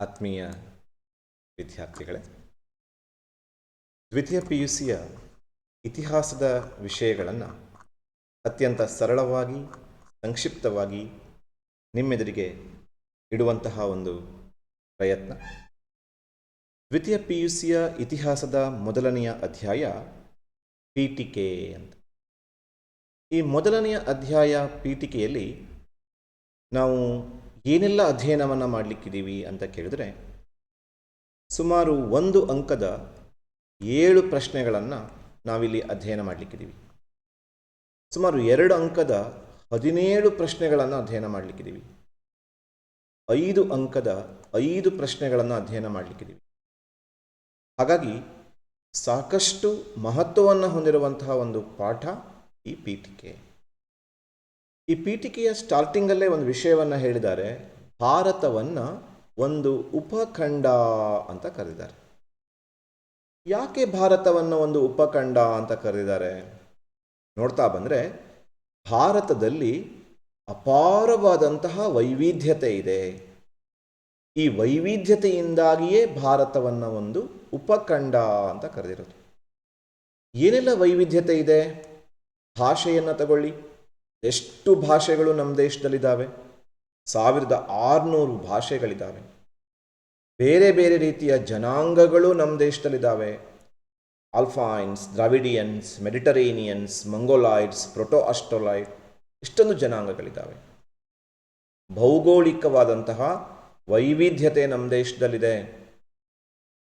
ಆತ್ಮೀಯ ವಿದ್ಯಾರ್ಥಿಗಳೇ, ದ್ವಿತೀಯ ಪಿ ಯು ಸಿಯ ಇತಿಹಾಸದ ವಿಷಯಗಳನ್ನು ಅತ್ಯಂತ ಸರಳವಾಗಿ, ಸಂಕ್ಷಿಪ್ತವಾಗಿ ನಿಮ್ಮೆದುರಿಗೆ ಇಡುವಂತಹ ಒಂದು ಪ್ರಯತ್ನ. ದ್ವಿತೀಯ ಪಿ ಯು ಸಿಯ ಇತಿಹಾಸದ ಮೊದಲನೆಯ ಅಧ್ಯಾಯ ಪೀಠಿಕೆ ಅಂತ. ಈ ಮೊದಲನೆಯ ಅಧ್ಯಾಯ ಪೀಠಿಕೆಯಲ್ಲಿ ನಾವು ಏನೆಲ್ಲ ಅಧ್ಯಯನವನ್ನು ಮಾಡಲಿಕ್ಕಿದ್ದೀವಿ ಅಂತ ಕೇಳಿದ್ರೆ, ಸುಮಾರು ಒಂದು ಅಂಕದ ಏಳು ಪ್ರಶ್ನೆಗಳನ್ನು ನಾವಿಲ್ಲಿ ಅಧ್ಯಯನ ಮಾಡಲಿಕ್ಕಿದ್ದೀವಿ. ಸುಮಾರು ಎರಡು ಅಂಕದ ಹದಿನೇಳು ಪ್ರಶ್ನೆಗಳನ್ನು ಅಧ್ಯಯನ ಮಾಡಲಿಕ್ಕಿದ್ದೀವಿ. ಐದು ಅಂಕದ ಐದು ಪ್ರಶ್ನೆಗಳನ್ನು ಅಧ್ಯಯನ ಮಾಡಲಿಕ್ಕಿದ್ದೀವಿ. ಹಾಗಾಗಿ ಸಾಕಷ್ಟು ಮಹತ್ವವನ್ನು ಹೊಂದಿರುವಂತಹ ಒಂದು ಪಾಠ ಈ ಪೀಠಿಕೆ. ಈ ಪೀಠಿಕೆಯ ಸ್ಟಾರ್ಟಿಂಗಲ್ಲೇ ಒಂದು ವಿಷಯವನ್ನು ಹೇಳಿದ್ದಾರೆ. ಭಾರತವನ್ನು ಒಂದು ಉಪಖಂಡ ಅಂತ ಕರೆದಿದ್ದಾರೆ ಯಾಕೆ ಭಾರತವನ್ನು ಒಂದು ಉಪಖಂಡ ಅಂತ ಕರೆದಿದ್ದಾರೆ ನೋಡ್ತಾ ಬಂದರೆ ಭಾರತದಲ್ಲಿ ಅಪಾರವಾದಂತಹ ವೈವಿಧ್ಯತೆ ಇದೆ. ಈ ವೈವಿಧ್ಯತೆಯಿಂದಾಗಿಯೇ ಭಾರತವನ್ನು ಒಂದು ಉಪಖಂಡ ಅಂತ ಕರೆದಿರೋದು. ಏನೆಲ್ಲ ವೈವಿಧ್ಯತೆ ಇದೆ? ಭಾಷೆಯನ್ನು ತಗೊಳ್ಳಿ. ಎಷ್ಟು ಭಾಷೆಗಳು ನಮ್ಮ ದೇಶದಲ್ಲಿದ್ದಾವೆ? ಸಾವಿರದ ಆರುನೂರು ಭಾಷೆಗಳಿದ್ದಾವೆ. ಬೇರೆ ಬೇರೆ ರೀತಿಯ ಜನಾಂಗಗಳು ನಮ್ಮ ದೇಶದಲ್ಲಿದ್ದಾವೆ. ಆಲ್ಫೈನ್ಸ್ ದ್ರಾವಿಡಿಯನ್ಸ್ ಮೆಡಿಟರೇನಿಯನ್ಸ್ ಮಂಗೋಲಾಯ್ಡ್ಸ್ ಪ್ರೊಟೋ ಅಸ್ಟೋಲಾಯ್ಡ್ ಇಷ್ಟೊಂದು ಜನಾಂಗಗಳಿದ್ದಾವೆ. ಭೌಗೋಳಿಕವಾದಂತಹ ವೈವಿಧ್ಯತೆ ನಮ್ಮ ದೇಶದಲ್ಲಿದೆ.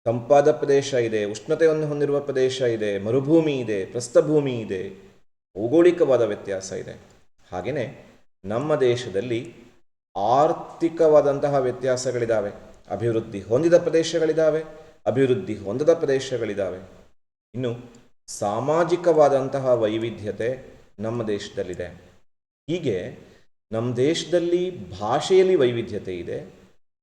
ತಂಪಾದ ಪ್ರದೇಶ ಇದೆ, ಉಷ್ಣತೆಯನ್ನು ಹೊಂದಿರುವ ಪ್ರದೇಶ ಇದೆ, ಮರುಭೂಮಿ ಇದೆ, ಪ್ರಸ್ಥಭೂಮಿ ಇದೆ, ಭೌಗೋಳಿಕವಾದ ವ್ಯತ್ಯಾಸ ಇದೆ. ಹಾಗೆಯೇ ನಮ್ಮ ದೇಶದಲ್ಲಿ ಆರ್ಥಿಕವಾದಂತಹ ವ್ಯತ್ಯಾಸಗಳಿದ್ದಾವೆ ಅಭಿವೃದ್ಧಿ ಹೊಂದಿದ ಪ್ರದೇಶಗಳಿದ್ದಾವೆ ಅಭಿವೃದ್ಧಿ ಹೊಂದದ ಪ್ರದೇಶಗಳಿದ್ದಾವೆ ಇನ್ನು ಸಾಮಾಜಿಕವಾದಂತಹ ವೈವಿಧ್ಯತೆ ನಮ್ಮ ದೇಶದಲ್ಲಿದೆ. ಹೀಗೆ ನಮ್ಮ ದೇಶದಲ್ಲಿ ಭಾಷೆಯಲ್ಲಿ ವೈವಿಧ್ಯತೆ ಇದೆ,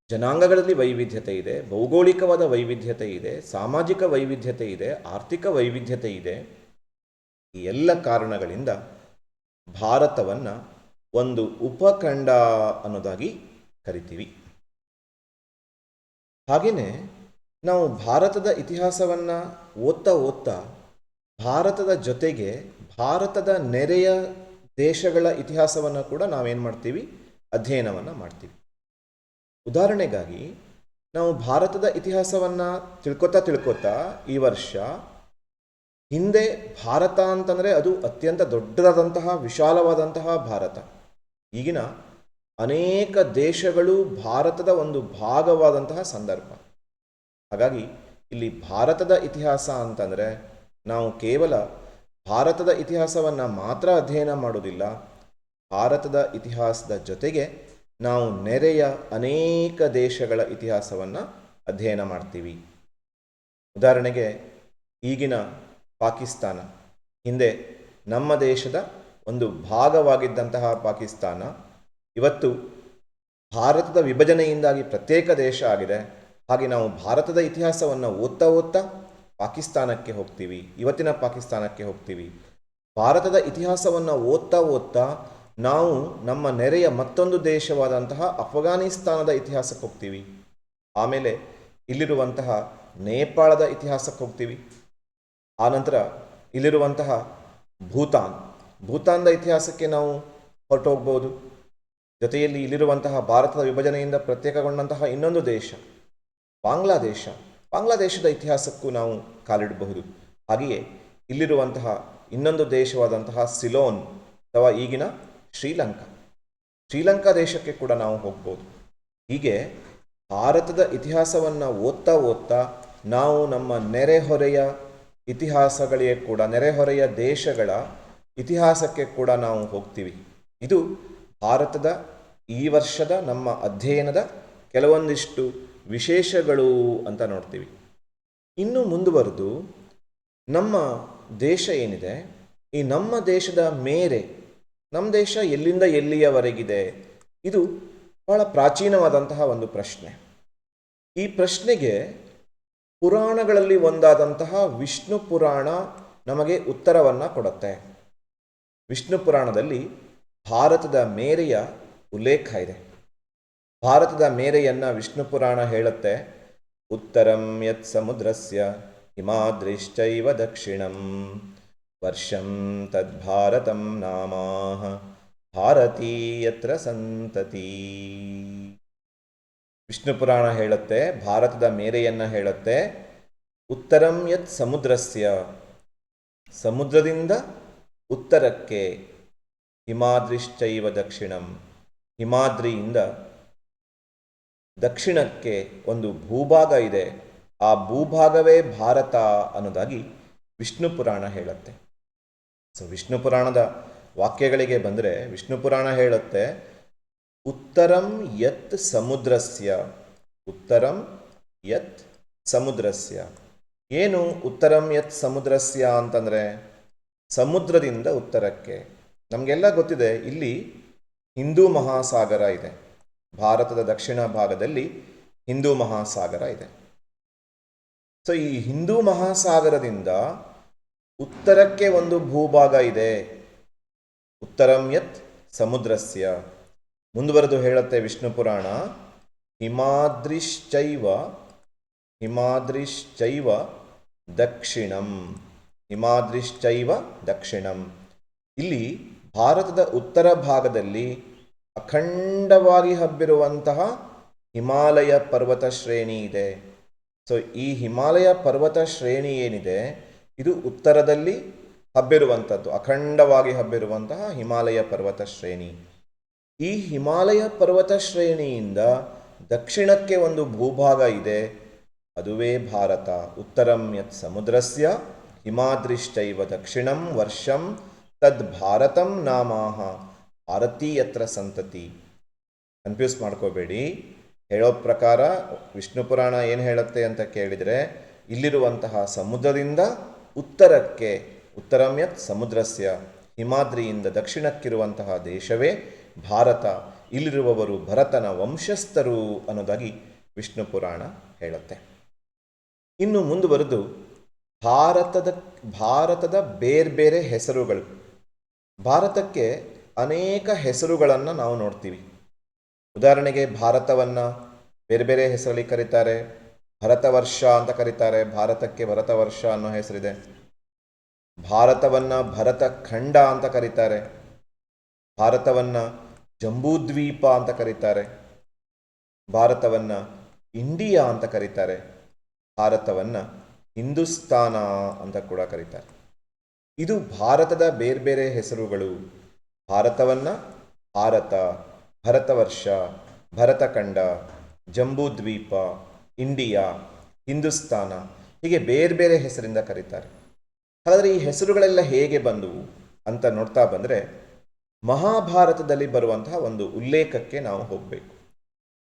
ಜನಾಂಗಗಳಲ್ಲಿ ವೈವಿಧ್ಯತೆ ಇದೆ, ಭೌಗೋಳಿಕವಾದ ವೈವಿಧ್ಯತೆ ಇದೆ, ಸಾಮಾಜಿಕ ವೈವಿಧ್ಯತೆ ಇದೆ, ಆರ್ಥಿಕ ವೈವಿಧ್ಯತೆ ಇದೆ. ಈ ಎಲ್ಲ ಕಾರಣಗಳಿಂದ ಭಾರತವನ್ನು ಒಂದು ಉಪಖಂಡ ಅನ್ನೋದಾಗಿ ಕರಿತೀವಿ. ಹಾಗೆಯೇ ನಾವು ಭಾರತದ ಇತಿಹಾಸವನ್ನು ಓದ್ತಾ ಓದ್ತಾ ಭಾರತದ ಜೊತೆಗೆ ಭಾರತದ ನೆರೆಯ ದೇಶಗಳ ಇತಿಹಾಸವನ್ನು ಕೂಡ ನಾವೇನು ಮಾಡ್ತೀವಿ? ಅಧ್ಯಯನವನ್ನು ಮಾಡ್ತೀವಿ. ಉದಾಹರಣೆಗಾಗಿ ನಾವು ಭಾರತದ ಇತಿಹಾಸವನ್ನು ತಿಳ್ಕೊತಾ ತಿಳ್ಕೊತಾ ಈ ವರ್ಷ ಹಿಂದೆ ಭಾರತ ಅಂತಂದರೆ ಅದು ಅತ್ಯಂತ ದೊಡ್ಡದಾದಂತಹ, ವಿಶಾಲವಾದಂತಹ ಭಾರತ. ಈಗಿನ ಅನೇಕ ದೇಶಗಳು ಭಾರತದ ಒಂದು ಭಾಗವಾದಂತಹ ಸಂದರ್ಭ. ಹಾಗಾಗಿ ಇಲ್ಲಿ ಭಾರತದ ಇತಿಹಾಸ ಅಂತಂದರೆ ನಾವು ಕೇವಲ ಭಾರತದ ಇತಿಹಾಸವನ್ನು ಮಾತ್ರ ಅಧ್ಯಯನ ಮಾಡೋದಿಲ್ಲ ಭಾರತದ ಇತಿಹಾಸದ ಜೊತೆಗೆ ನಾವು ನೆರೆಯ ಅನೇಕ ದೇಶಗಳ ಇತಿಹಾಸವನ್ನು ಅಧ್ಯಯನ ಮಾಡ್ತೀವಿ. ಉದಾಹರಣೆಗೆ ಈಗಿನ ಪಾಕಿಸ್ತಾನ. ಹಿಂದೆ ನಮ್ಮ ದೇಶದ ಒಂದು ಭಾಗವಾಗಿದ್ದಂತಹ ಪಾಕಿಸ್ತಾನ. ಇವತ್ತು ಭಾರತದ ವಿಭಜನೆಯಿಂದಾಗಿ ಪ್ರತ್ಯೇಕ ದೇಶ ಆಗಿದೆ. ಹಾಗೆ ನಾವು ಭಾರತದ ಇತಿಹಾಸವನ್ನು ಓದ್ತಾ ಓದ್ತಾ ಪಾಕಿಸ್ತಾನಕ್ಕೆ ಹೋಗ್ತೀವಿ. ಇವತ್ತಿನ ಪಾಕಿಸ್ತಾನಕ್ಕೆ ಹೋಗ್ತೀವಿ. ಭಾರತದ ಇತಿಹಾಸವನ್ನು ಓದ್ತಾ ಓದ್ತಾ ನಾವು ನಮ್ಮ ನೆರೆಯ ಮತ್ತೊಂದು ದೇಶವಾದಂತಹ ಅಫ್ಘಾನಿಸ್ತಾನದ ಇತಿಹಾಸಕ್ಕೆ ಹೋಗ್ತೀವಿ. ಆಮೇಲೆ ಇಲ್ಲಿರುವಂತಹ ನೇಪಾಳದ ಇತಿಹಾಸಕ್ಕೆ ಹೋಗ್ತೀವಿ. ಆನಂತರ ಇಲ್ಲಿರುವಂತಹ ಭೂತಾನ್. ಭೂತಾನ್ದ ಇತಿಹಾಸಕ್ಕೆ ನಾವು ಹೊರಟೋಗ್ಬೋದು. ಜೊತೆಯಲ್ಲಿ ಇಲ್ಲಿರುವಂತಹ ಭಾರತದ ವಿಭಜನೆಯಿಂದ ಪ್ರತ್ಯೇಕಗೊಂಡಂತಹ ಇನ್ನೊಂದು ದೇಶ, ಬಾಂಗ್ಲಾದೇಶ. ಬಾಂಗ್ಲಾದೇಶದ ಇತಿಹಾಸಕ್ಕೂ ನಾವು ಕಾಲಿಡಬಹುದು. ಹಾಗೆಯೇ ಇಲ್ಲಿರುವಂತಹ ಇನ್ನೊಂದು ದೇಶವಾದಂತಹ ಸಿಲೋನ್ ಅಥವಾ ಈಗಿನ ಶ್ರೀಲಂಕಾ. ಶ್ರೀಲಂಕಾ ದೇಶಕ್ಕೆ ಕೂಡ ನಾವು ಹೋಗ್ಬೋದು. ಹೀಗೆ ಭಾರತದ ಇತಿಹಾಸವನ್ನು ಓದ್ತಾ ಓದ್ತಾ ನಾವು ನಮ್ಮ ನೆರೆಹೊರೆಯ ಇತಿಹಾಸಗಳಿಗೆ ಕೂಡ ನೆರೆಹೊರೆಯ ದೇಶಗಳ ಇತಿಹಾಸಕ್ಕೆ ಕೂಡ ನಾವು ಹೋಗ್ತೀವಿ. ಇದು ಭಾರತದ ಈ ವರ್ಷದ ನಮ್ಮ ಅಧ್ಯಯನದ ಕೆಲವೊಂದಿಷ್ಟು ವಿಶೇಷಗಳು ಅಂತ ನೋಡ್ತೀವಿ. ಇನ್ನು ಮುಂದುವರೆದು ನಮ್ಮ ದೇಶ ಏನಿದೆ, ಈ ನಮ್ಮ ದೇಶದ ಮೇರೆ ನಮ್ಮ ದೇಶ ಎಲ್ಲಿಂದ ಎಲ್ಲಿಯವರೆಗಿದೆ, ಇದು ಬಹಳ ಪ್ರಾಚೀನವಾದಂತಹ ಒಂದು ಪ್ರಶ್ನೆ. ಈ ಪ್ರಶ್ನೆಗೆ ಪುರಾಣಗಳಲ್ಲಿ ಒಂದಾದಂತಹ ವಿಷ್ಣು ಪುರಾಣ ನಮಗೆ ಉತ್ತರವನ್ನು ಕೊಡುತ್ತೆ. ವಿಷ್ಣು ಪುರಾಣದಲ್ಲಿ ಭಾರತದ ಮೇರೆಯ ಉಲ್ಲೇಖ ಇದೆ. ಭಾರತದ ಮೇರೆಯನ್ನ ವಿಷ್ಣು ಪುರಾಣ ಹೇಳುತ್ತೆ. ಉತ್ತರಂ ಯತ್ ಸಮುದ್ರಸ್ಯ ಹಿಮಾದ್ರಿಶ್ಚೈವ ದಕ್ಷಿಣಂ. ವರ್ಷಂ ತದ್ಭಾರತಂ ನಾಮಾಹ ಭಾರತೀ ಯತ್ರ ಸಂತತಿ. ವಿಷ್ಣು ಪುರಾಣ ಹೇಳುತ್ತೆ, ಭಾರತದ ಮೇರೆಯನ್ನ ಹೇಳುತ್ತೆ. ಉತ್ತರಂ ಯತ್ ಸಮುದ್ರಸ್ಯ. ಸಮುದ್ರದಿಂದ ಉತ್ತರಕ್ಕೆ ಹಿಮಾದ್ರಿಶ್ಚೈವ ದಕ್ಷಿಣಂ. ಹಿಮಾದ್ರಿಯಿಂದ ದಕ್ಷಿಣಕ್ಕೆ ಒಂದು ಭೂಭಾಗ ಇದೆ. ಆ ಭೂಭಾಗವೇ ಭಾರತ ಅನ್ನೋದಾಗಿ ವಿಷ್ಣು ಪುರಾಣ ಹೇಳುತ್ತೆ. ಸೊ ವಿಷ್ಣು ಪುರಾಣದ ವಾಕ್ಯಗಳಿಗೆ ಬಂದರೆ ವಿಷ್ಣು ಪುರಾಣ ಹೇಳುತ್ತೆ ಉತ್ತರಂ ಯತ್ ಸಮುದ್ರಸ್ಯ ಉತ್ತರಂ ಯತ್ ಸಮುದ್ರಸ್ಯ ಏನು ಉತ್ತರಂ ಯತ್ ಸಮುದ್ರಸ್ಯ ಅಂತಂದರೆ? ಸಮುದ್ರದಿಂದ ಉತ್ತರಕ್ಕೆ। ನಮಗೆಲ್ಲ ಗೊತ್ತಿದೆ, ಇಲ್ಲಿ ಹಿಂದೂ ಮಹಾಸಾಗರ ಇದೆ. ಭಾರತದ ದಕ್ಷಿಣ ಭಾಗದಲ್ಲಿ ಹಿಂದೂ ಮಹಾಸಾಗರ ಇದೆ. ಸೊ ಈ ಹಿಂದೂ ಮಹಾಸಾಗರದಿಂದ ಉತ್ತರಕ್ಕೆ ಒಂದು ಭೂಭಾಗ ಇದೆ. ಉತ್ತರಂ ಯತ್ ಸಮುದ್ರಸ್ಯ. ಮುಂದುವರೆದು ಹೇಳುತ್ತೆ ವಿಷ್ಣು ಪುರಾಣ. ಹಿಮಾದ್ರಿಶ್ಚೈವ ಹಿಮಾದ್ರಿಶ್ಚೈವ ದಕ್ಷಿಣಂ ಹಿಮಾದ್ರಿಶ್ಚೈವ ದಕ್ಷಿಣಂ. ಇಲ್ಲಿ ಭಾರತದ ಉತ್ತರ ಭಾಗದಲ್ಲಿ ಅಖಂಡವಾಗಿ ಹಬ್ಬಿರುವಂತಹ ಹಿಮಾಲಯ ಪರ್ವತ ಶ್ರೇಣಿ ಇದೆ. ಸೊ ಈ ಹಿಮಾಲಯ ಪರ್ವತ ಶ್ರೇಣಿ ಏನಿದೆ? ಇದು ಉತ್ತರದಲ್ಲಿ ಹಬ್ಬಿರುವಂಥದ್ದು ಅಖಂಡವಾಗಿ ಹಬ್ಬಿರುವಂತಹ ಹಿಮಾಲಯ ಪರ್ವತ ಶ್ರೇಣಿ. ಈ ಹಿಮಾಲಯ ಪರ್ವತ ಶ್ರೇಣಿಯಿಂದ ದಕ್ಷಿಣಕ್ಕೆ ಒಂದು ಭೂಭಾಗ ಇದೆ. ಅದುವೇ ಭಾರತ. ಉತ್ತರಂ ಯತ್ ಸಮುದ್ರಸ್ಯ ಹಿಮಾದ್ರಿಶ್ಚೈವ ದಕ್ಷಿಣಂ ವರ್ಷಂ ತದ್ ಭಾರತಂ ನಾಮಾಹ. ಭಾರತೀಯತ್ರ ಸಂತತಿ. ಕನ್ಫ್ಯೂಸ್ ಮಾಡ್ಕೋಬೇಡಿ. ಹೇಳೋ ಪ್ರಕಾರ ವಿಷ್ಣು ಪುರಾಣ ಏನು ಹೇಳುತ್ತೆ ಅಂತ ಕೇಳಿದರೆ, ಇಲ್ಲಿರುವಂತಹ ಸಮುದ್ರದಿಂದ ಉತ್ತರಕ್ಕೆ, ಉತ್ತರಂ ಯತ್ ಸಮುದ್ರಸ್ಯ, ಹಿಮಾದ್ರಿಯಿಂದ ದಕ್ಷಿಣಕ್ಕಿರುವಂತಹ ದೇಶವೇ ಭಾರತ ಇಲ್ಲಿರುವವರು ಭರತನ ವಂಶಸ್ಥರು ಅನ್ನೋದಾಗಿ ವಿಷ್ಣು ಪುರಾಣ ಹೇಳುತ್ತೆ. ಇನ್ನು ಮುಂದುವರೆದು ಭಾರತದ ಭಾರತದ ಬೇರೆ ಬೇರೆ ಹೆಸರುಗಳು. ಭಾರತಕ್ಕೆ ಅನೇಕ ಹೆಸರುಗಳನ್ನು ನಾವು ನೋಡ್ತೀವಿ. ಉದಾಹರಣೆಗೆ ಭಾರತವನ್ನು ಬೇರೆ ಬೇರೆ ಹೆಸರಲ್ಲಿ ಕರೀತಾರೆ. ಭರತವರ್ಷ ಅಂತ ಕರೀತಾರೆ. ಭಾರತಕ್ಕೆ ಭರತವರ್ಷ ಅನ್ನೋ ಹೆಸರಿದೆ. ಭಾರತವನ್ನು ಭರತ ಖಂಡ ಅಂತ ಕರೀತಾರೆ. ಭಾರತವನ್ನು ಜಂಬೂದ್ವೀಪ ಅಂತ ಕರೀತಾರೆ. ಭಾರತವನ್ನು ಇಂಡಿಯಾ ಅಂತ ಕರೀತಾರೆ. ಭಾರತವನ್ನು ಹಿಂದೂಸ್ತಾನ ಅಂತ ಕೂಡ ಕರೀತಾರೆ. ಇದು ಭಾರತದ ಬೇರೆ ಬೇರೆ ಹೆಸರುಗಳು. ಭಾರತವನ್ನು ಭಾರತ, ಭರತವರ್ಷ, ಭರತಖಂಡ, ಜಂಬೂದ್ವೀಪ, ಇಂಡಿಯಾ, ಹಿಂದೂಸ್ತಾನ ಹೀಗೆ ಬೇರೆ ಬೇರೆ ಹೆಸರಿಂದ ಕರೀತಾರೆ. ಹಾಗಾದರೆ ಈ ಹೆಸರುಗಳೆಲ್ಲ ಹೇಗೆ ಬಂದವು ಅಂತ ನೋಡ್ತಾ ಬಂದರೆ ಮಹಾಭಾರತದಲ್ಲಿ ಬರುವಂತಹ ಒಂದು ಉಲ್ಲೇಖಕ್ಕೆ ನಾವು ಹೋಗಬೇಕು.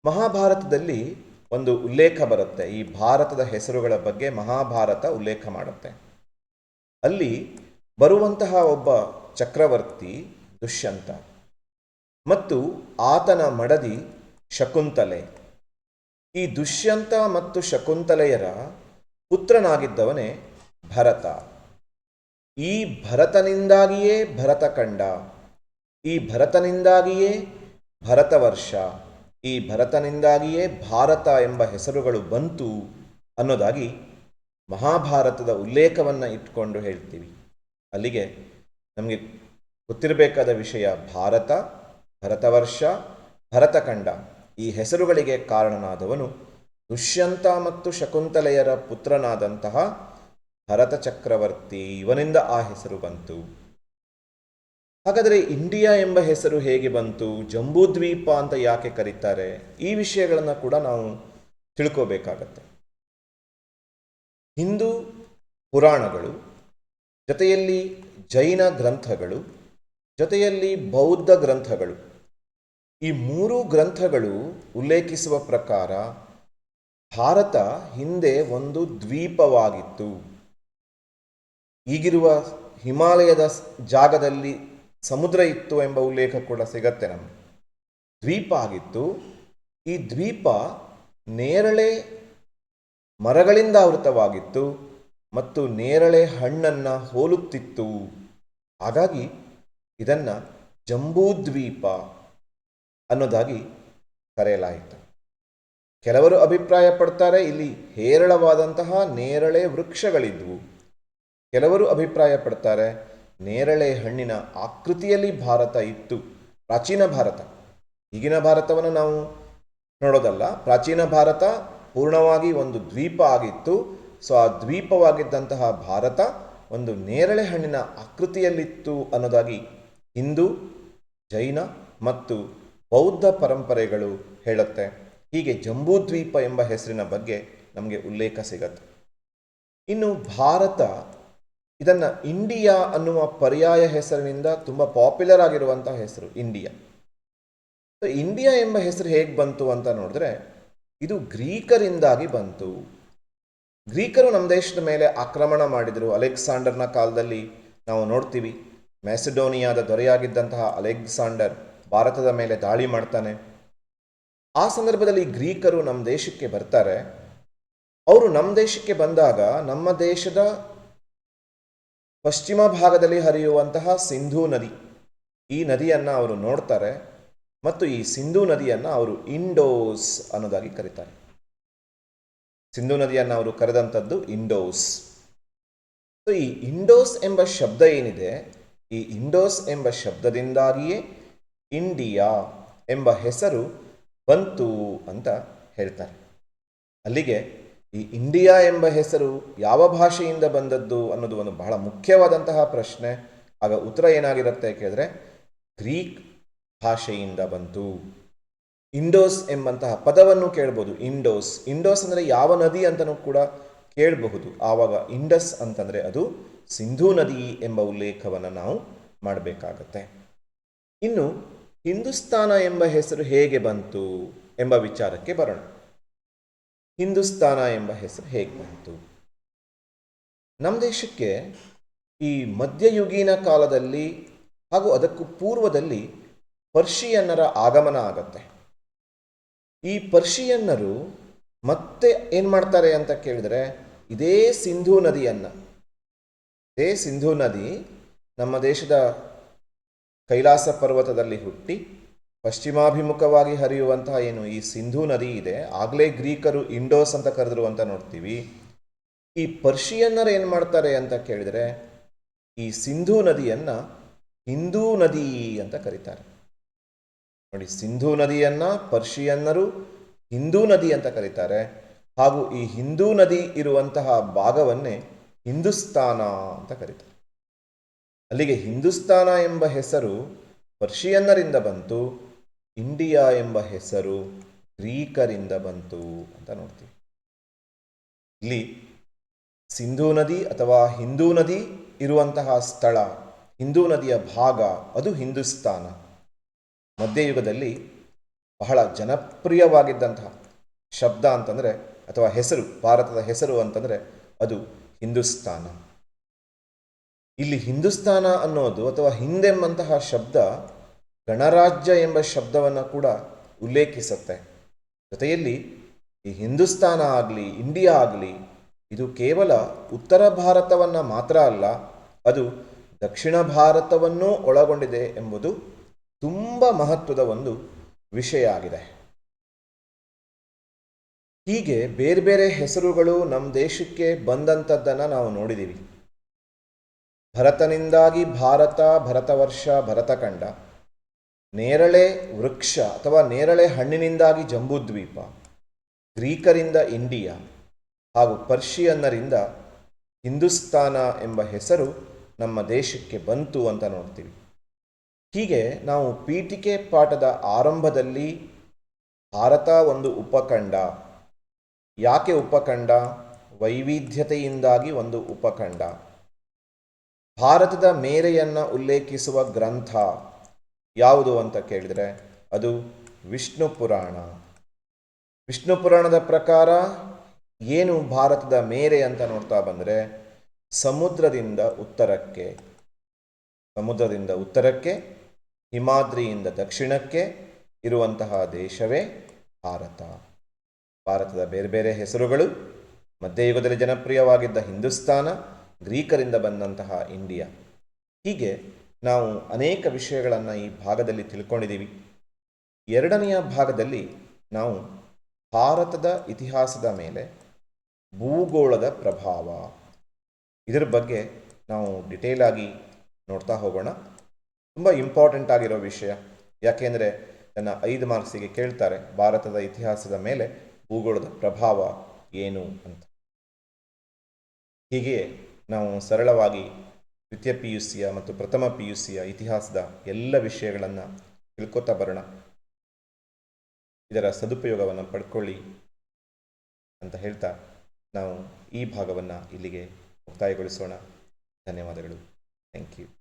ಮಹಾಭಾರತದಲ್ಲಿ ಒಂದು ಉಲ್ಲೇಖ ಬರುತ್ತೆ. ಈ ಭಾರತದ ಹೆಸರುಗಳ ಬಗ್ಗೆ ಮಹಾಭಾರತ ಉಲ್ಲೇಖ ಮಾಡುತ್ತೆ. ಅಲ್ಲಿ ಬರುವಂತಹ ಒಬ್ಬ ಚಕ್ರವರ್ತಿ ದುಷ್ಯಂತ ಮತ್ತು ಆತನ ಮಡದಿ ಶಕುಂತಲೆ. ಈ ದುಷ್ಯಂತ ಮತ್ತು ಶಕುಂತಲೆಯರ ಪುತ್ರನಾಗಿದ್ದವನೇ ಭರತ. ಈ ಭರತನಿಂದಾಗಿಯೇ ಭರತಖಂಡ ಈ ಭರತನಿಂದಾಗಿಯೇ ಭರತವರ್ಷ ಈ ಭರತನಿಂದಾಗಿಯೇ ಭಾರತ ಎಂಬ ಹೆಸರುಗಳು ಬಂತು ಅನ್ನೋದಾಗಿ ಮಹಾಭಾರತದ ಉಲ್ಲೇಖವನ್ನು ಇಟ್ಕೊಂಡು ಹೇಳ್ತೀವಿ. ಅಲ್ಲಿಗೆ ನಮಗೆ ಗೊತ್ತಿರಬೇಕಾದ ವಿಷಯ ಭಾರತ ಭರತವರ್ಷ ಭರತಖಂಡ ಈ ಹೆಸರುಗಳಿಗೆ ಕಾರಣನಾದವನು ದುಷ್ಯಂತ ಮತ್ತು ಶಕುಂತಲೆಯರ ಪುತ್ರನಾದಂತಹ ಭರತ ಚಕ್ರವರ್ತಿ. ಇವನಿಂದ ಆ ಹೆಸರು ಬಂತು. ಹಾಗಾದರೆ ಇಂಡಿಯಾ ಎಂಬ ಹೆಸರು ಹೇಗೆ ಬಂತು? ಜಂಬೂದ್ವೀಪ ಅಂತ ಯಾಕೆ ಕರೀತಾರೆ? ಈ ವಿಷಯಗಳನ್ನು ಕೂಡ ನಾವು ತಿಳ್ಕೋಬೇಕಾಗತ್ತೆ. ಹಿಂದೂ ಪುರಾಣಗಳು, ಜೊತೆಯಲ್ಲಿ ಜೈನ ಗ್ರಂಥಗಳು, ಜೊತೆಯಲ್ಲಿ ಬೌದ್ಧ ಗ್ರಂಥಗಳು, ಈ ಮೂರು ಗ್ರಂಥಗಳು ಉಲ್ಲೇಖಿಸುವ ಪ್ರಕಾರ ಭಾರತ ಹಿಂದೆ ಒಂದು ದ್ವೀಪವಾಗಿತ್ತು. ಈಗಿರುವ ಹಿಮಾಲಯದ ಜಾಗದಲ್ಲಿ ಸಮುದ್ರ ಇತ್ತು ಎಂಬ ಉಲ್ಲೇಖ ಕೂಡ ಸಿಗತ್ತೆ ನಮಗೆ. ದ್ವೀಪ ಆಗಿತ್ತು. ಈ ದ್ವೀಪ ನೇರಳೆ ಮರಗಳಿಂದ ಆವೃತವಾಗಿತ್ತು ಮತ್ತು ನೇರಳೆ ಹಣ್ಣನ್ನು ಹೋಲುತ್ತಿತ್ತು. ಹಾಗಾಗಿ ಇದನ್ನು ಜಂಬೂದ್ವೀಪ ಅನ್ನೋದಾಗಿ ಕರೆಯಲಾಯಿತು. ಕೆಲವರು ಅಭಿಪ್ರಾಯ ಪಡ್ತಾರೆ ಇಲ್ಲಿ ಹೇರಳವಾದಂತಹ ನೇರಳೆ ವೃಕ್ಷಗಳಿದ್ವು. ಕೆಲವರು ಅಭಿಪ್ರಾಯ ಪಡ್ತಾರೆ ನೇರಳೆ ಹಣ್ಣಿನ ಆಕೃತಿಯಲ್ಲಿ ಭಾರತ ಇತ್ತು. ಪ್ರಾಚೀನ ಭಾರತ. ಈಗಿನ ಭಾರತವನ್ನು ನಾವು ನೋಡೋದಲ್ಲ. ಪ್ರಾಚೀನ ಭಾರತ ಪೂರ್ಣವಾಗಿ ಒಂದು ದ್ವೀಪ ಆಗಿತ್ತು. ಸೊ, ಆ ದ್ವೀಪವಾಗಿದ್ದಂತಹ ಭಾರತ ಒಂದು ನೇರಳೆ ಹಣ್ಣಿನ ಆಕೃತಿಯಲ್ಲಿತ್ತು ಅನ್ನೋದಾಗಿ ಹಿಂದೂ, ಜೈನ ಮತ್ತು ಬೌದ್ಧ ಪರಂಪರೆಗಳು ಹೇಳುತ್ತೆ. ಹೀಗೆ ಜಂಬೂದ್ವೀಪ ಎಂಬ ಹೆಸರಿನ ಬಗ್ಗೆ ನಮಗೆ ಉಲ್ಲೇಖ ಸಿಗತ್ತೆ. ಇನ್ನು ಭಾರತ ಇದನ್ನು ಇಂಡಿಯಾ ಅನ್ನುವ ಪರ್ಯಾಯ ಹೆಸರಿನಿಂದ ತುಂಬ ಪಾಪ್ಯುಲರ್ ಆಗಿರುವಂಥ ಹೆಸರು, ಇಂಡಿಯಾ. ಸೊ ಇಂಡಿಯಾ ಎಂಬ ಹೆಸರು ಹೇಗೆ ಬಂತು ಅಂತ ನೋಡಿದ್ರೆ, ಇದು ಗ್ರೀಕರಿಂದಾಗಿ ಬಂತು. ಗ್ರೀಕರು ನಮ್ಮ ದೇಶದ ಮೇಲೆ ಆಕ್ರಮಣ ಮಾಡಿದರು. ಅಲೆಕ್ಸಾಂಡರ್ನ ಕಾಲದಲ್ಲಿ ನಾವು ನೋಡ್ತೀವಿ, ಮ್ಯಾಸಿಡೋನಿಯಾದ ದೊರೆಯಾಗಿದ್ದಂತಹ ಅಲೆಕ್ಸಾಂಡರ್ ಭಾರತದ ಮೇಲೆ ದಾಳಿ ಮಾಡ್ತಾನೆ. ಆ ಸಂದರ್ಭದಲ್ಲಿ ಗ್ರೀಕರು ನಮ್ಮ ದೇಶಕ್ಕೆ ಬರ್ತಾರೆ. ಅವರು ನಮ್ಮ ದೇಶಕ್ಕೆ ಬಂದಾಗ ನಮ್ಮ ದೇಶದ ಪಶ್ಚಿಮ ಭಾಗದಲ್ಲಿ ಹರಿಯುವಂತಹ ಸಿಂಧೂ ನದಿ. ಈ ನದಿಯನ್ನು ಅವರು ನೋಡ್ತಾರೆ ಮತ್ತು ಈ ಸಿಂಧೂ ನದಿಯನ್ನು ಅವರು ಇಂಡೋಸ್ ಅನ್ನೋದಾಗಿ ಕರೀತಾರೆ. ಸಿಂಧೂ ನದಿಯನ್ನು ಅವರು ಕರೆದಂಥದ್ದು ಇಂಡೋಸ್. ಸೊ ಈ ಇಂಡೋಸ್ ಎಂಬ ಶಬ್ದ ಏನಿದೆ? ಈ ಇಂಡೋಸ್ ಎಂಬ ಶಬ್ದದಿಂದಾಗಿಯೇ ಇಂಡಿಯಾ ಎಂಬ ಹೆಸರು ಬಂತು ಅಂತ ಹೇಳ್ತಾರೆ. ಅಲ್ಲಿಗೆ ಈ ಇಂಡಿಯಾ ಎಂಬ ಹೆಸರು ಯಾವ ಭಾಷೆಯಿಂದ ಬಂದದ್ದು ಅನ್ನೋದು ಒಂದು ಬಹಳ ಮುಖ್ಯವಾದಂತಹ ಪ್ರಶ್ನೆ. ಆಗ ಉತ್ತರ ಏನಾಗಿರುತ್ತೆ ಕೇಳಿದ್ರೆ, ಗ್ರೀಕ್ ಭಾಷೆಯಿಂದ ಬಂತು. ಇಂಡೋಸ್ ಎಂಬಂತಹ ಪದವನ್ನು ಕೇಳ್ಬೋದು. ಇಂಡೋಸ್ ಇಂಡೋಸ್ ಅಂದರೆ ಯಾವ ನದಿ ಅಂತಲೂ ಕೂಡ ಕೇಳಬಹುದು. ಆವಾಗ ಇಂಡಸ್ ಅಂತಂದರೆ ಅದು ಸಿಂಧೂ ನದಿ ಎಂಬ ಉಲ್ಲೇಖವನ್ನು ನಾವು ಮಾಡಬೇಕಾಗತ್ತೆ. ಇನ್ನು ಹಿಂದೂಸ್ತಾನ ಎಂಬ ಹೆಸರು ಹೇಗೆ ಬಂತು ಎಂಬ ವಿಚಾರಕ್ಕೆ ಬರೋಣ. ಹಿಂದೂಸ್ತಾನ ಎಂಬ ಹೆಸರು ಹೇಗೆ ಬಂತು? ನಮ್ಮ ದೇಶಕ್ಕೆ ಈ ಮಧ್ಯಯುಗೀನ ಕಾಲದಲ್ಲಿ ಹಾಗೂ ಅದಕ್ಕೂ ಪೂರ್ವದಲ್ಲಿ ಪರ್ಷಿಯನ್ನರ ಆಗಮನ ಆಗತ್ತೆ. ಈ ಪರ್ಷಿಯನ್ನರು ಮತ್ತೆ ಏನು ಮಾಡ್ತಾರೆ ಅಂತ ಕೇಳಿದರೆ ಇದೇ ಸಿಂಧೂ ನದಿಯನ್ನು, ಇದೇ ಸಿಂಧೂ ನದಿ ನಮ್ಮ ದೇಶದ ಕೈಲಾಸ ಪರ್ವತದಲ್ಲಿ ಹುಟ್ಟಿ ಪಶ್ಚಿಮಾಭಿಮುಖವಾಗಿ ಹರಿಯುವಂತಹ ಏನು ಈ ಸಿಂಧೂ ನದಿ ಇದೆ, ಆಗಲೇ ಗ್ರೀಕರು ಇಂಡೋಸ್ ಅಂತ ಕರೆದ್ರು ಅಂತ ನೋಡ್ತೀವಿ. ಈ ಪರ್ಷಿಯನ್ನರು ಏನು ಮಾಡ್ತಾರೆ ಅಂತ ಕೇಳಿದರೆ, ಈ ಸಿಂಧೂ ನದಿಯನ್ನು ಹಿಂದೂ ನದಿ ಅಂತ ಕರೀತಾರೆ. ನೋಡಿ, ಸಿಂಧೂ ನದಿಯನ್ನ ಪರ್ಷಿಯನ್ನರು ಹಿಂದೂ ನದಿ ಅಂತ ಕರೀತಾರೆ. ಹಾಗೂ ಈ ಹಿಂದೂ ನದಿ ಇರುವಂತಹ ಭಾಗವನ್ನೇ ಹಿಂದೂಸ್ತಾನ ಅಂತ ಕರೀತಾರೆ. ಅಲ್ಲಿಗೆ ಹಿಂದೂಸ್ತಾನ ಎಂಬ ಹೆಸರು ಪರ್ಷಿಯನ್ನರಿಂದ ಬಂತು. ಇಂಡಿಯಾ ಎಂಬ ಹೆಸರು ಗ್ರೀಕರಿಂದ ಬಂತು ಅಂತ ನೋಡ್ತೀವಿ. ಇಲ್ಲಿ ಸಿಂಧೂ ನದಿ ಅಥವಾ ಹಿಂದೂ ನದಿ ಇರುವಂತಹ ಸ್ಥಳ, ಹಿಂದೂ ನದಿಯ ಭಾಗ, ಅದು ಹಿಂದೂಸ್ತಾನ. ಮಧ್ಯಯುಗದಲ್ಲಿ ಬಹಳ ಜನಪ್ರಿಯವಾಗಿದ್ದಂತಹ ಶಬ್ದ ಅಂತಂದರೆ, ಅಥವಾ ಹೆಸರು, ಭಾರತದ ಹೆಸರು ಅಂತಂದರೆ ಅದು ಹಿಂದೂಸ್ತಾನ. ಇಲ್ಲಿ ಹಿಂದೂಸ್ತಾನ ಅನ್ನೋದು ಅಥವಾ ಹಿಂದೆಂಬಂತಹ ಶಬ್ದ ಗಣರಾಜ್ಯ ಎಂಬ ಶಬ್ದವನ್ನು ಕೂಡ ಉಲ್ಲೇಖಿಸುತ್ತೆ. ಜೊತೆಯಲ್ಲಿ ಈ ಹಿಂದೂಸ್ತಾನ ಆಗಲಿ, ಇಂಡಿಯಾ ಆಗಲಿ, ಇದು ಕೇವಲ ಉತ್ತರ ಭಾರತವನ್ನು ಮಾತ್ರ ಅಲ್ಲ, ಅದು ದಕ್ಷಿಣ ಭಾರತವನ್ನೂ ಒಳಗೊಂಡಿದೆ ಎಂಬುದು ತುಂಬ ಮಹತ್ವದ ಒಂದು ವಿಷಯ ಆಗಿದೆ. ಹೀಗೆ ಬೇರೆ ಬೇರೆ ಹೆಸರುಗಳು ನಮ್ಮ ದೇಶಕ್ಕೆ ಬಂದಂಥದ್ದನ್ನು ನಾವು ನೋಡಿದ್ದೀವಿ ಭರತನಿಂದಾಗಿ ಭಾರತ, ಭರತವರ್ಷ, ಭರತಖಂಡ. ನೇರಳೆ ವೃಕ್ಷ ಅಥವಾ ನೇರಳೆ ಹಣ್ಣಿನಿಂದಾಗಿ ಜಂಬುದ್ವೀಪ, ಗ್ರೀಕರಿಂದ ಇಂಡಿಯಾ ಹಾಗೂ ಪರ್ಷಿಯನ್ನರಿಂದ ಹಿಂದೂಸ್ತಾನ ಎಂಬ ಹೆಸರು ನಮ್ಮ ದೇಶಕ್ಕೆ ಬಂತು ಅಂತ ನೋಡ್ತೀವಿ. ಹೀಗೆ ನಾವು ಪೀಠಿಕೆ ಪಾಠದ ಆರಂಭದಲ್ಲಿ ಭಾರತ ಒಂದು ಉಪಖಂಡ, ಯಾಕೆ ಉಪಖಂಡ? ವೈವಿಧ್ಯತೆಯಿಂದಾಗಿ ಒಂದು ಉಪಖಂಡ. ಭಾರತದ ಮೇರೆಯನ್ನು ಉಲ್ಲೇಖಿಸುವ ಗ್ರಂಥ ಯಾವುದು ಅಂತ ಕೇಳಿದರೆ ಅದು ವಿಷ್ಣು ಪುರಾಣ. ವಿಷ್ಣು ಪುರಾಣದ ಪ್ರಕಾರ ಏನು ಭಾರತದ ಮೇರೆ ಅಂತ ನೋಡ್ತಾ ಬಂದರೆ ಸಮುದ್ರದಿಂದ ಉತ್ತರಕ್ಕೆ ಸಮುದ್ರದಿಂದ ಉತ್ತರಕ್ಕೆ, ಹಿಮಾದ್ರಿಯಿಂದ ದಕ್ಷಿಣಕ್ಕೆ ಇರುವಂತಹ ದೇಶವೇ ಭಾರತ. ಭಾರತದ ಬೇರೆ ಬೇರೆ ಹೆಸರುಗಳು, ಮಧ್ಯಯುಗದಲ್ಲಿ ಜನಪ್ರಿಯವಾಗಿದ್ದ ಹಿಂದೂಸ್ತಾನ, ಗ್ರೀಕರಿಂದ ಬಂದಂತಹ ಇಂಡಿಯಾ. ಹೀಗೆ ನಾವು ಅನೇಕ ವಿಷಯಗಳನ್ನು ಈ ಭಾಗದಲ್ಲಿ ತಿಳ್ಕೊಂಡಿದ್ದೀವಿ. ಎರಡನೆಯ ಭಾಗದಲ್ಲಿ ನಾವು ಭಾರತದ ಇತಿಹಾಸದ ಮೇಲೆ ಭೂಗೋಳದ ಪ್ರಭಾವ. ಇದರ ಬಗ್ಗೆ ನಾವು ಡಿಟೇಲ್ ಆಗಿ ನೋಡ್ತಾ ಹೋಗೋಣ. ತುಂಬ ಇಂಪಾರ್ಟೆಂಟ್ ಆಗಿರೋ ವಿಷಯ. ಯಾಕೆಂದರೆ ನನ್ನ ಐದು ಮಾರ್ಕ್ಸಿಗೆ ಕೇಳ್ತಾರೆ ಭಾರತದ ಇತಿಹಾಸದ ಮೇಲೆ ಭೂಗೋಳದ ಪ್ರಭಾವ ಏನು ಅಂತ. ಹೀಗೆ ನಾವು ಸರಳವಾಗಿ ದ್ವಿತೀಯ ಪಿ ಯು ಸಿಯ ಮತ್ತು ಪ್ರಥಮ ಪಿ ಯು ಸಿಯ ಇತಿಹಾಸದ ಎಲ್ಲ ವಿಷಯಗಳನ್ನು ತಿಳ್ಕೊತಾ ಬರೋಣ. ಇದರ ಸದುಪಯೋಗವನ್ನು ಪಡ್ಕೊಳ್ಳಿ ಅಂತ ಹೇಳ್ತಾ ನಾವು ಈ ಭಾಗವನ್ನು ಇಲ್ಲಿಗೆ ಮುಕ್ತಾಯಗೊಳಿಸೋಣ. ಧನ್ಯವಾದಗಳು. Thank you